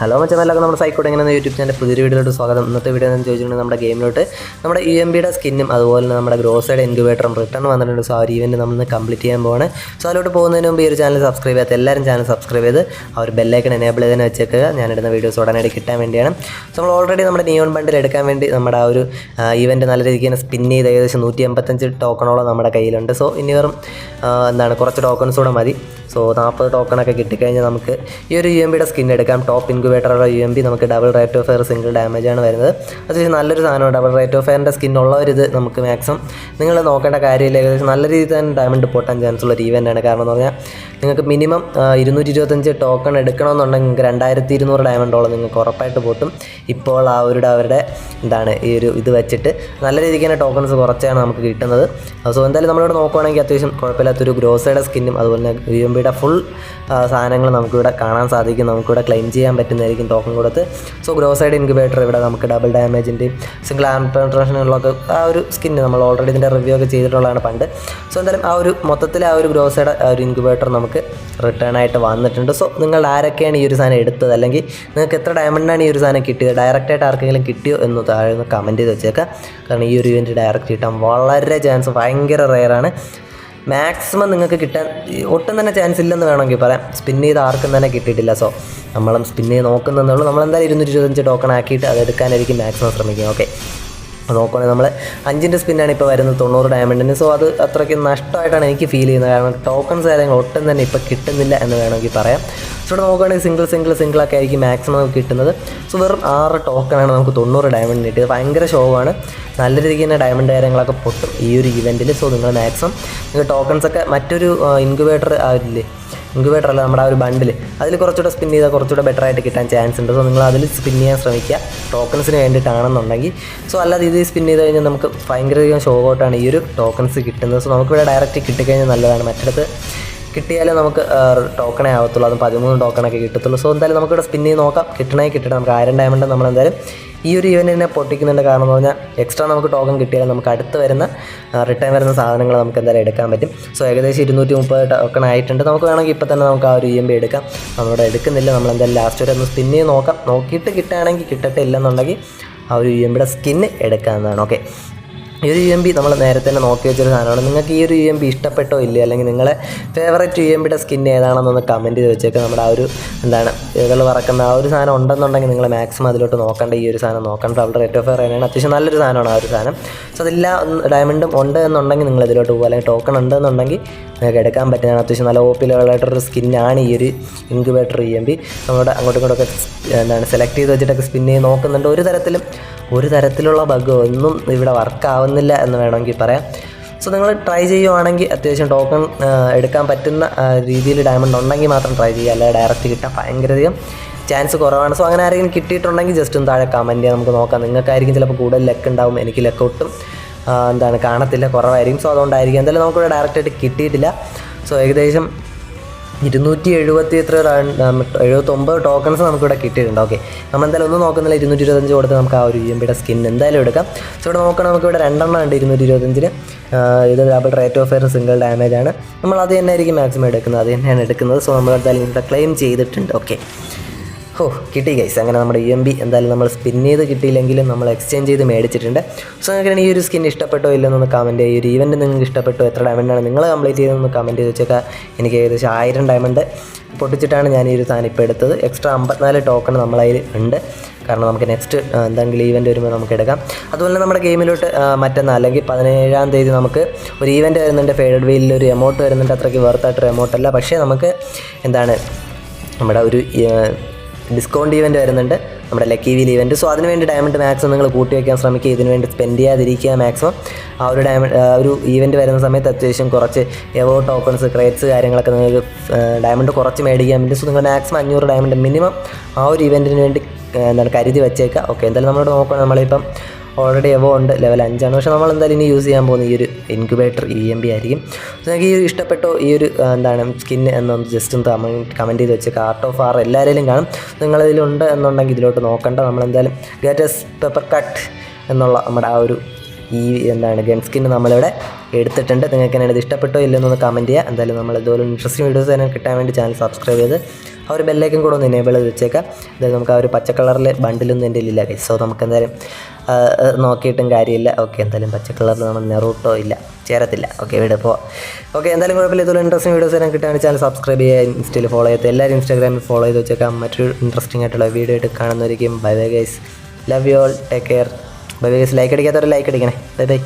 Hello മച്ചമല്ലൊക്കെ നമ്മുടെ zygote എങ്ങനെ YouTube channel പുതിയ വീഡിയോയിലോട്ട് സ്വാഗതം. ഇന്നത്തെ വീഡിയോ എന്ന് ചോദിച്ചിട്ടുണ്ടെങ്കിൽ നമ്മുടെ ഗെയിമിലോട്ട് നമ്മുടെ ഇ എം ബിയുടെ സ്കിന്നും അതുപോലെ തന്നെ നമ്മുടെ ഗ്രോസൈഡ് ഇൻക്യുബേറ്ററും റിട്ടേൺ വന്നിട്ടുണ്ട്. സോ ആ ഒരു ഇവന്റ് നമ്മൾ കംപ്ലീറ്റ് ചെയ്യാൻ പോവാണ്. സോ അതിലോട്ട് പോകുന്നതിന് മുമ്പ് ഈ ഒരു ചാനൽ സബ്സ്ക്രൈബ് ചെയ്യാത്ത എല്ലാവരും ചാനൽ സബ്സ്ക്രൈബ് ചെയ്ത് ആ ഒരു ബെല്ലൈക്കൺ എനേബിൾ ചെയ്തതിന് വെച്ചേക്കുക. ഞാനിടുന്ന വീഡിയോസ് ഉടനടി കിട്ടാൻ വേണ്ടിയാണ്. സോ നമ്മൾ ഓൾറെഡി നമ്മുടെ നിയോൺ ബണ്ടിൽ എടുക്കാൻ വേണ്ടി നമ്മുടെ ആ ഒരു ഇവന്റ് നല്ല രീതിക്ക് തന്നെ സ്പിൻ ചെയ്ത് ഏകദേശം നൂറ്റി എൺപത്തഞ്ച് ടോക്കണോളം നമ്മുടെ കയ്യിലുണ്ട്. സോ ഇനി വെറും എന്താണ് കുറച്ച് ടോക്കൺസ് കൂടെ മതി. സോ നാൽപ്പത് ടോക്കണൊക്കെ കിട്ടിക്കഴിഞ്ഞാൽ നമുക്ക് ഈ ഒരു യു എം ബിയുടെ സ്കിൻ എടുക്കാം. ടോപ്പ് ഇൻക്യുബേറ്ററുള്ള യു എം പി നമുക്ക് double rate of fire single damage ആണ് വരുന്നത്. അത്യാവശ്യം നല്ലൊരു സാധനമാണ് ഡബിൾ റേറ്റ് ഓഫ് ഫെയറിന്റെ സ്കിൻ ഉള്ളവരിത് നമുക്ക് മാക്സിമം നിങ്ങൾ നോക്കേണ്ട കാര്യമില്ല ഏകദേശം നല്ല രീതിയിൽ തന്നെ ഡയമണ്ട് പൊട്ടാൻ ചാൻസ് ഉള്ള ഒരു ഈവന്റ് ആണ്. കാരണം എന്ന് പറഞ്ഞാൽ നിങ്ങൾക്ക് മിനിമം ഇരുന്നൂറ്റി ഇരുപത്തഞ്ച് ടോക്കൺ എടുക്കണമെന്നുണ്ടെങ്കിൽ നിങ്ങൾക്ക് രണ്ടായിരത്തി ഇരുന്നൂറ് ഡയമണ്ടോളം നിങ്ങൾക്ക് ഉറപ്പായിട്ട് പൊട്ടും. ഇപ്പോൾ ആ ഒരു അവരുടെ എന്താണ് ഈ ഒരു ഇത് വെച്ചിട്ട് നല്ല രീതിക്ക് തന്നെ ടോക്കൺസ് കുറച്ചാണ് നമുക്ക് കിട്ടുന്നത്. സോ എന്തായാലും നമ്മളിവിടെ നോക്കുവാണെങ്കിൽ അത്യാവശ്യം കുഴപ്പമില്ലാത്തൊരു ഗ്രോസയുടെ സ്കിന്നും അതുപോലെ തന്നെ യു എം ബിയുടെ ഫുൾ സാധനങ്ങൾ നമുക്കിവിടെ കാണാൻ സാധിക്കും. നമുക്കിവിടെ ക്ലെയിം ചെയ്യാൻ പറ്റുന്നതായിരിക്കും ടോക്കൺ കൊടുത്ത്. സോ ഗ്രോസൈഡ് ഇൻക്യുബേറ്റർ ഇവിടെ നമുക്ക് ഡബിൾ ഡാമേജിന്റെയും സിംഗിൾ ആം ആ ഒരു സ്കിന്ന് നമ്മൾ ഓൾറെഡി ഇതിന്റെ റിവ്യൂ ഒക്കെ ചെയ്തിട്ടുള്ളതാണ് പണ്ട്. സോ എന്തായാലും ആ ഒരു മൊത്തത്തിൽ ആ ഒരു ഗ്രോസൈഡ് ആ ഒരു ഇൻക്യുബേറ്റർ നമുക്ക് റിട്ടേൺ ആയിട്ട് വന്നിട്ടുണ്ട്. സോ നിങ്ങൾ ആരൊക്കെയാണ് ഈ ഒരു സാധനം എടുത്തത്? അല്ലെങ്കിൽ നിങ്ങൾക്ക് എത്ര ഡയമണ്ടാണ് ഈ ഒരു സാധനം കിട്ടിയത്? ഡയറക്റ്റായിട്ട് ആർക്കെങ്കിലും കിട്ടിയോ എന്ന് താഴെ കമന്റ് ചെയ്ത് വെച്ചേക്കാം. കാരണം ഈ ഒരു ഇവന്റ് ഡയറക്റ്റ് കിട്ടാൻ വളരെ ചാൻസ് ഭയങ്കര റെയറാണ് മാക്സിമം നിങ്ങൾക്ക് കിട്ടാൻ ഒട്ടും തന്നെ ചാൻസ് ഇല്ലെന്ന് വേണമെങ്കിൽ പറയാം. സ്പിൻ ചെയ്ത് ആർക്കും തന്നെ കിട്ടിയിട്ടില്ല. സോ നമ്മളും സ്പിൻ ചെയ്ത് നോക്കുന്നുള്ളൂ നമ്മളെന്തായാലും ഇരുന്നൂറ്റി ഇരുപത്തഞ്ച് ടോക്കൺ ആക്കിയിട്ട് അത് എടുക്കാനായിരിക്കും മാക്സിമം ശ്രമിക്കുക ഓക്കെ നോക്കുകയാണെങ്കിൽ നമ്മൾ അഞ്ചിന്റെ സ്പിന്നാണ് ഇപ്പോൾ വരുന്നത് തൊണ്ണൂറ് ഡയമണ്ടിന് സോ അത് അത്രയ്ക്ക് നഷ്ടമായിട്ടാണ് എനിക്ക് ഫീൽ ചെയ്യുന്നത്. കാരണം ടോക്കൺസ് കാര്യങ്ങൾ ഒട്ടും തന്നെ ഇപ്പോൾ കിട്ടുന്നില്ല എന്ന് വേണമെങ്കിൽ പറയാം. സോ ഇവിടെ നോക്കുകയാണെങ്കിൽ സിംഗിൾ സിംഗിൾ സിംഗിൾ ഒക്കെ ആയിരിക്കും മാക്സിമം നമുക്ക് കിട്ടുന്നത്. സോ വെറും ആറ് ടോക്കണാണ് നമുക്ക് തൊണ്ണൂറ് ഡയമണ്ട് കിട്ടിയത്. ഭയങ്കര ഷോവാണ് നല്ല രീതിക്ക് തന്നെ ഡയമണ്ട് കാര്യങ്ങളൊക്കെ പൊട്ടും ഈ ഒരു ഇവന്റിൽ സോ നിങ്ങൾ മാക്സിമം നിങ്ങൾ ടോക്കൺസ് ഒക്കെ മറ്റൊരു ഇൻക്യുബേറ്റർ ആയില്ലേ ഇൻക്യുബേറ്റർ അല്ല നമ്മുടെ ആ ഒരു ബണ്ടിൽ അതിൽ കുറച്ചുകൂടെ സ്പിൻ ചെയ്താൽ കുറച്ചുകൂടെ ബെറ്റർ ആയിട്ട് കിട്ടാൻ ചാൻസ് ഉണ്ട്. സോ നിങ്ങൾ അതിൽ സ്പിൻ ചെയ്യാൻ ശ്രമിക്കുക. ടോക്കൺസിന് വേണ്ടിയിട്ടാണെന്നുണ്ടെങ്കിൽ സോ അല്ലാതെ ഇത് സ്പിൻ ചെയ്ത് കഴിഞ്ഞാൽ നമുക്ക് ഭയങ്കരധികം ഷോ ഔട്ടാണ് ഈ ഒരു ടോക്കൺസ് കിട്ടുന്നത്. സോ നമുക്കിവിടെ ഡയറക്റ്റ് കിട്ടിക്കഴിഞ്ഞാൽ നല്ലതാണ്. മറ്റിടത്ത് കിട്ടിയാലേ നമുക്ക് ടോക്കണേ ആവത്തുള്ളൂ. അതും പതിമൂന്ന് ടോക്കണൊക്കെ കിട്ടത്തുള്ളൂ. സോ എന്തായാലും നമുക്കിവിടെ സ്പിൻ ചെയ്ത് നോക്കാം. കിട്ടണേ കിട്ടണം നമുക്ക് ആയിരം ഡയമണ്ട് നമ്മളെന്തായാലും ഈ ഒരു ഇവന്റിനെ പൊട്ടിക്കുന്നുണ്ട്. കാരണം എന്ന് പറഞ്ഞാൽ എക്സ്ട്രാ നമുക്ക് ടോക്കൺ കിട്ടിയാൽ നമുക്ക് അടുത്ത് വരുന്ന റിട്ടേൺ വരുന്ന സാധനങ്ങൾ നമുക്ക് എന്തായാലും എടുക്കാൻ പറ്റും. സോ ഏകദേശം ഇരുന്നൂറ്റി മുപ്പത് ടോക്കൺ ആയിട്ടുണ്ട്. നമുക്ക് വേണമെങ്കിൽ ഇപ്പോൾ തന്നെ നമുക്ക് ആ ഒരു ഇ എം ബി എടുക്കാം. നമ്മളിവിടെ എടുക്കുന്നില്ല. നമ്മൾ എന്തായാലും ലാസ്റ്റ് വരെ ഒന്ന് സ്പിൻ ചെയ്ത് നോക്കാം. നോക്കിയിട്ട് കിട്ടുകയാണെങ്കിൽ കിട്ടട്ടെ ഇല്ലെന്നുണ്ടെങ്കിൽ ആ ഒരു ഇ എം ബിയുടെ സ്കിന്ന് എടുക്കാവുന്നതാണ്. ഓക്കെ ഈ ഒരു യു എം ബി നമ്മൾ നേരത്തെ തന്നെ നോക്കി വെച്ചൊരു സാധനമാണ്. നിങ്ങൾക്ക് ഈ ഒരു യു എം ബി ഇഷ്ടപ്പെട്ടോ ഇല്ലേ അല്ലെങ്കിൽ നിങ്ങളെ ഫേവറേറ്റ് യു എം ബിയുടെ സ്കിൻ ഏതാണെന്നൊന്ന് കമന്റ് ചെയ്ത് വെച്ചേക്കുക നമ്മുടെ ആ ഒരു എന്താണ് ഇതൾ പറക്കുന്ന ആ ഒരു സാധനം ഉണ്ടെന്നുണ്ടെങ്കിൽ നിങ്ങൾ മാക്സിമം അതിലോട്ട് നോക്കേണ്ട. ഈ ഒരു സാധനം നോക്കേണ്ട. അവിടെ റേറ്റ് ഓഫ് ഫെയർ ആണ്. അത്യാവശ്യം നല്ലൊരു സാധനമാണ് ആ ഒരു സാധനം. സോ അതെല്ലാ ഡയമണ്ടും ഉണ്ട് എന്നുണ്ടെങ്കിൽ നിങ്ങൾ ഇതിലോട്ട് പോകുക അല്ലെങ്കിൽ ടോക്കൺ ഉണ്ടെന്നുണ്ടെങ്കിൽ നിങ്ങൾക്ക് എടുക്കാൻ പറ്റുന്നതാണ്. അത്യാവശ്യം നല്ല ഓപ്പിലുള്ളതായിട്ടൊരു സ്കിന്നാണ് ഈ ഒരു ഇൻക്യുബേറ്റർ ഇ എം ബി നമ്മുടെ അങ്ങോട്ടും ഇങ്ങോട്ടൊക്കെ എന്താണ് സെലക്ട് ചെയ്ത് വെച്ചിട്ടൊക്കെ സ്പിൻ ചെയ്ത് നോക്കുന്നുണ്ട്. ഒരു തരത്തിലും ഒരു തരത്തിലുള്ള ബഗ് ഒന്നും ഇവിടെ വർക്ക് ആവുന്നില്ല എന്ന് വേണമെങ്കിൽ പറയാം. സോ നിങ്ങൾ ട്രൈ ചെയ്യുവാണെങ്കിൽ അത്യാവശ്യം ടോക്കൺ എടുക്കാൻ പറ്റുന്ന രീതിയിൽ ഡയമണ്ട് ഉണ്ടെങ്കിൽ മാത്രം ട്രൈ ചെയ്യുക. അല്ലെങ്കിൽ ഡയറക്റ്റ് കിട്ടാൻ ഭയങ്കരധികം ചാൻസ് കുറവാണ്. സോ അങ്ങനെ ആരെങ്കിലും കിട്ടിയിട്ടുണ്ടെങ്കിൽ ജസ്റ്റ് ഒന്ന് താഴെ കമന്റ് ചെയ്യാം. നമുക്ക് നോക്കാം. നിങ്ങൾക്കായിരിക്കും ചിലപ്പോൾ കൂടുതൽ ലക്ക് ഉണ്ടാവും. എനിക്ക് ലെക്ക് ഒട്ടും എന്താണ്? കാണത്തില്ല. കുറവായിരിക്കും. സോ അതുകൊണ്ടായിരിക്കും. എന്തായാലും നമുക്കിവിടെ ഡയറക്റ്റായിട്ട് കിട്ടിയിട്ടില്ല. സോ ഏകദേശം ഇരുന്നൂറ്റി എഴുപത്തി എത്ര എഴുപത്തൊമ്പത് ടോക്കൺസ് നമുക്കിവിടെ കിട്ടിയിട്ടുണ്ട്. ഓക്കെ നമ്മൾ എന്തായാലും ഒന്നും നോക്കുന്നില്ല. ഇരുന്നൂറ്റി ഇരുപത്തഞ്ച് കൊടുത്ത് നമുക്ക് ആ ഒരു ഇ എം ബിയുടെ സ്കിൻ എന്തായാലും എടുക്കാം. സോ ഇവിടെ നോക്കണം നമുക്കിവിടെ രണ്ടെണ്ണം ഉണ്ട് ഇരുന്നൂറ്റി ഇരുപത്തഞ്ചിന് ഇത് double rate of fire single damage ആണ്. നമ്മൾ അത് തന്നെ ആയിരിക്കും മാക്സിമം എടുക്കുന്നത്. അത് തന്നെയാണ് എടുക്കുന്നത്. സോ നമ്മൾ എന്തായാലും ഇവിടെ ക്ലെയിം ചെയ്തിട്ടുണ്ട്. ഓക്കെ ഓ കിട്ടി ഗൈസ് അങ്ങനെ നമ്മുടെ ഇ എം ബി എന്തായാലും നമ്മൾ സ്പിൻ ചെയ്ത് കിട്ടിയില്ലെങ്കിലും നമ്മൾ എക്സ്ചേഞ്ച് ചെയ്ത് മേടിച്ചിട്ടുണ്ട്. സോ അങ്ങനെ ഈ ഒരു സ്കിൻ ഇഷ്ടപ്പെട്ടോ ഇല്ലെന്നൊന്ന് കമന്റ് ചെയ്യുക ഈ ഒരു ഇവന്റ് നിങ്ങൾക്ക് ഇഷ്ടപ്പെട്ടോ എത്ര ഡയമണ്ടാണ് നിങ്ങൾ കംപ്ലീറ്റ് ചെയ്തതെന്ന് കമന്റ് ചെയ്ത് വെച്ചേക്കാം. എനിക്ക് ഏകദേശം ആയിരം ഡയമണ്ട് പൊട്ടിച്ചിട്ടാണ് ഞാൻ ഈ ഒരു സാധനം ഇപ്പോൾ എടുത്തത്. എക്സ്ട്രാ അമ്പത്തിനാല് ടോക്കൺ നമ്മളതിൽ ഉണ്ട്. കാരണം നമുക്ക് നെക്സ്റ്റ് എന്തെങ്കിലും ഈവന്റ് വരുമ്പോൾ നമുക്ക് എടുക്കാം. അതുപോലെ നമ്മുടെ ഗെയിമിലോട്ട് മറ്റന്നാൾ അല്ലെങ്കിൽ പതിനേഴാം തീയതി നമുക്ക് ഒരു ഈവന്റ് വരുന്നുണ്ട്. ഫേഡഡ് വീലിൽ ഒരു എമൗണ്ട് വരുന്നുണ്ട്. അത്രയ്ക്ക് വേർത്തായിട്ടൊരു എമൗണ്ട് അല്ല. പക്ഷേ നമുക്ക് എന്താണ് നമ്മുടെ ഒരു ഡിസ്കൗണ്ട് ഈവന്റ് വരുന്നുണ്ട്. നമ്മുടെ ലക്കി വീൽ ഈവന്റ് സോ അതിന് വേണ്ടി ഡയമണ്ട് മാക്സിമം നിങ്ങൾ കൂട്ടി വയ്ക്കാൻ ശ്രമിക്കുക. ഇതിന് വേണ്ടി സ്പെൻഡ് ചെയ്യാതിരിക്കുക മാക്സിമം ആ ഒരു ഡയമണ്ട് ഒരു ഈവന്റ് വരുന്ന സമയത്ത് അത്യാവശ്യം കുറച്ച് എവോ ടോക്കൺസ് ക്രേറ്റ്സ് കാര്യങ്ങളൊക്കെ നിങ്ങൾക്ക് ഡയമണ്ട് കുറച്ച് മേടിക്കാൻ വേണ്ടി സോ നിങ്ങൾ മാക്സിമം അഞ്ഞൂറ് ഡയമണ്ട് മിനിമം ആ ഒരു ഇവന്റിന് വേണ്ടി എന്താണ് കരുതി വെച്ചേക്കുക. ഓക്കെ എന്തായാലും നമ്മളോട് നോക്കണം. നമ്മളിപ്പം ഓൾറെഡി എവോ ഉണ്ട്. ലെവൽ അഞ്ചാണ്. പക്ഷേ നമ്മൾ എന്തായാലും ഇനി യൂസ് ചെയ്യാൻ പോകുന്ന ഈ ഒരു ഇൻക്യുബേറ്റർ ഇ എം ബി ആയിരിക്കും. സോ നിങ്ങൾക്ക് ഈ ഒരു ഇഷ്ടപ്പെട്ടോ ഈ ഒരു എന്താണ് സ്കിൻ എന്നൊന്ന് ജസ്റ്റ് ഒന്ന് കമന്റ് ചെയ്ത് വെച്ച് കാർട്ട് ഓഫ് ആർ എല്ലാവരെയും കാണും. നിങ്ങളിതിലുണ്ട് എന്നുണ്ടെങ്കിൽ ഇതിലോട്ട് നോക്കണ്ട. നമ്മളെന്തായാലും ഗേറ്റസ് പേപ്പർ കട്ട് എന്നുള്ള നമ്മുടെ ആ ഒരു ഈ എന്താണ് ഗൺ സ്കിൻ നമ്മളിവിടെ എടുത്തിട്ടുണ്ട്. നിങ്ങൾക്ക് എന്നെ ഇത് ഇഷ്ടപ്പെട്ടോ ഇല്ലെന്നൊന്ന് കമന്റ് ചെയ്യുക. എന്തായാലും നമ്മൾ ഇതുപോലെ ഇൻട്രസ്റ്റിംഗ് വീഡിയോസ് തന്നെ കിട്ടാൻ വേണ്ടി ചാനൽ സബ്സ്ക്രൈബ് ചെയ്ത് ആ ഒരു ബെല്ലേക്കും കൂടെ ഒന്ന് എനേബിൾ ചെയ്ത് വെച്ചേക്കാം അതായത് നമുക്ക് ആ ഒരു പച്ച കളറിൽ ബണ്ടിലൊന്നും എന്റെ ഇല്ല സോ നമുക്ക് എന്തായാലും നോക്കിയിട്ടും കാര്യമില്ല. ഓക്കെ എന്തായാലും പച്ച കളറിൽ നമ്മൾ നെറൂട്ടോ ഇല്ല ചേരത്തില്ല. ഓക്കെ ഇവിടെ ഇപ്പോൾ ഓക്കെ എന്തായാലും കുഴപ്പമില്ല. ഇതുപോലെ ഇൻട്രസ്റ്റിംഗ് വീഡിയോസ് എല്ലാം കിട്ടാൻ ചാനൽ സബ്സ്ക്രൈബ് ചെയ്യുക. ഇൻസ്റ്റയിൽ ഫോളോ ചെയ്ത് എല്ലാവരും ഇൻസ്റ്റാഗ്രാമിൽ ഫോളോ ചെയ്ത് വെച്ചേക്കാം മറ്റൊരു ഇൻട്രസ്റ്റിംഗ് ആയിട്ടുള്ള വീഡിയോ ആയിട്ട് കാണുന്നവരിക്കും. Bye bye guys love you all take care bye bye like അടിക്കാത്തവരെ like അടിക്കണേ. Bye bye